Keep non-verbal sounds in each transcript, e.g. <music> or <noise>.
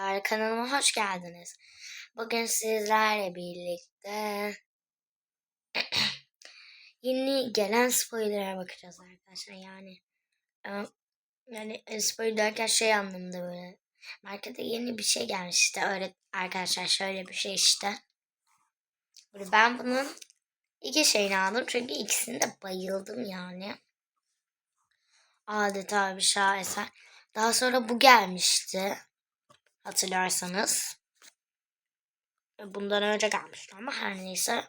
Arkadaşlar kanalıma hoş geldiniz. Bugün sizlerle birlikte <clears throat> yeni gelen spoiler'a bakacağız arkadaşlar. Yani e, yani e, spoiler derken şey anlamında böyle markete yeni bir şey gelmiş işte öyle arkadaşlar şöyle bir şey işte. Böyle ben bunun iki şeyini aldım çünkü ikisini de bayıldım yani. Adeta bir şaheser. Daha sonra bu gelmişti. Hatırlarsanız. Bundan önce gelmişti ama her neyse.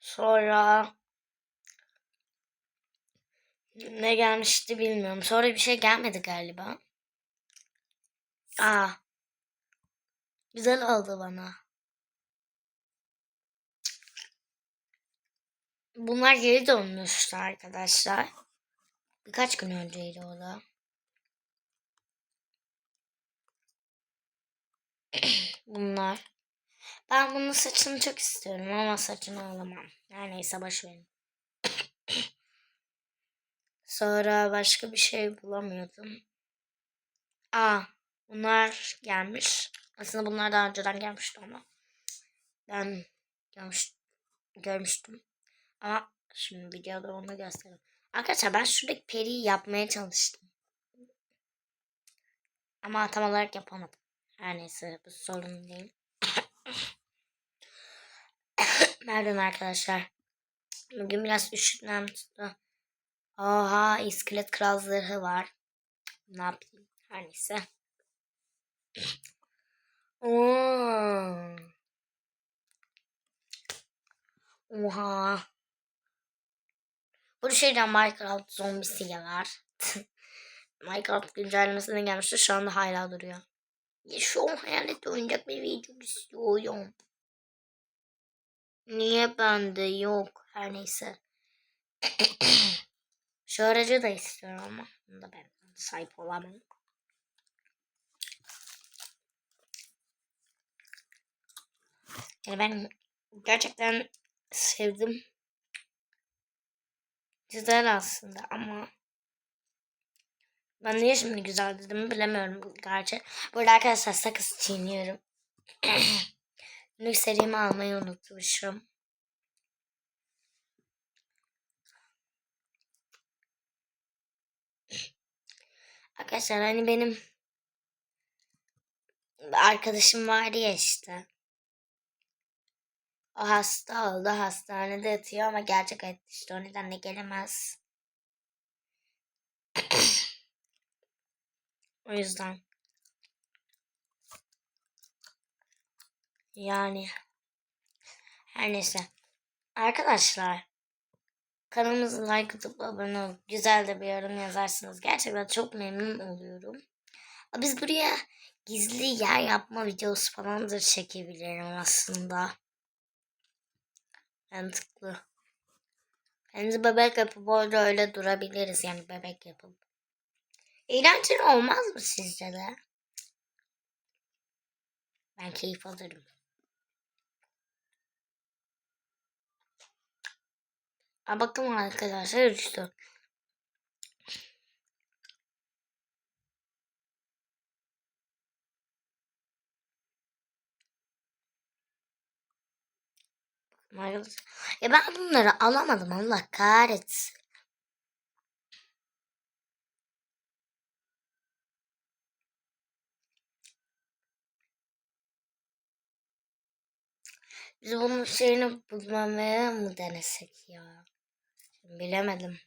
Sonra ne gelmişti bilmiyorum. Sonra bir şey gelmedi galiba. Aa. Güzel oldu bana. Bunlar geri dönmüştü arkadaşlar. Birkaç gün önceydi o da. <clears throat> Bunlar. Ben bunun saçını çok istiyorum ama saçını alamam. Her neyse boş. <clears throat> Sonra başka bir şey bulamıyordum. Aa, bunlar gelmiş. Aslında bunlar daha önceden gelmişti ama ben görmüş, görmüştüm. Ama şimdi videoda onu göstereyim. Arkadaşlar ben şuradaki periyi yapmaya çalıştım. Ama tam olarak yapamadım. Her neyse bu sorun değil. <coughs> Pardon arkadaşlar. Bugün biraz üşütmem tuttu. Oha iskelet kral zırhı var. Ne yapayım? Her neyse. <coughs> Oo. Oha. Bu şeyden Minecraft zombisiyle var. <laughs> Minecraft güncellemesine gelmişti. Şu anda hala duruyor. Şu hayalet oyuncak bir video istiyorum. Niye bende yok? Her neyse. <clears throat> Şu aracı da istiyorum ama. Bunu da ben sahip olamam. Yani ben gerçekten sevdim. Güzel aslında ama ben niye şimdi güzel dedim bilemiyorum gerçi. Burada arkadaşlar sakız çiğniyorum. <clears throat> Günlük serimi almayı unutmuşum. Arkadaşlar hani benim arkadaşım vardı ya işte. O hasta oldu. Hastanede yatıyor ama gerçek hayat işte o nedenle gelemez. <clears throat> o yüzden. Yani. Her neyse. Arkadaşlar. Kanalımıza like atıp abone olup güzel de bir yorum yazarsınız. Gerçekten çok memnun oluyorum. Biz buraya gizli yer yapma videosu falan da çekebilirim aslında. Mantıklı. Bence bebek yapıp orada öyle durabiliriz yani bebek yapıp. Eğlenceli olmaz mı sizce de? Ben keyif alırım. Ha bakın arkadaşlar. Arkadaşlar. Ya ben bunları alamadım Allah kahretsin. Biz bunun şeyini bulmamaya mı denesek ya? Bilemedim.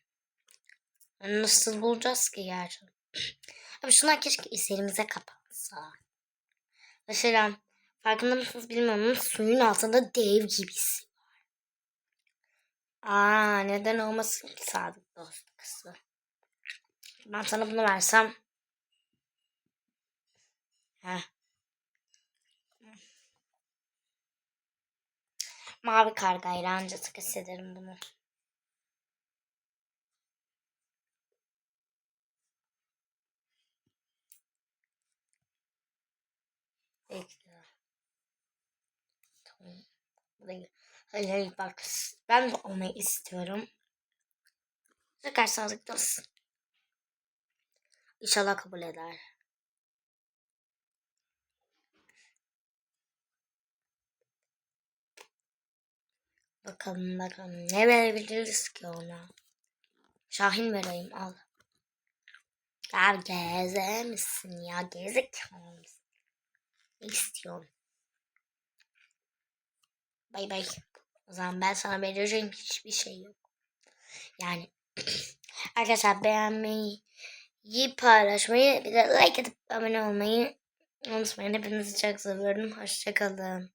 Nasıl bulacağız ki gerçi? <clears throat> Abi şunlar keşke üzerimize kapansa. Mesela farkında mısınız bilmiyorum ama suyun altında dev gibisi var. Aa neden olmasın ki sadık dost kızı. Ben sana bunu versem. Heh. Mavi kargayla anca takas ederim bunu. Burayı. Hayır bak. Ben de olmayı istiyorum. Tekrar sağlıklı olsun. İnşallah kabul eder. Bakalım bakalım ne verebiliriz ki ona. Şahin vereyim al. Ya gezer misin ya gerizekalı mısın? Ne istiyorsun? Bay bay. O zaman ben sana vereceğim hiçbir şey yok. Yani <clears throat> arkadaşlar beğenmeyi, paylaşmayı, bir de like atıp abone olmayı unutmayın. Hepinizi çok seviyorum. Hoşçakalın.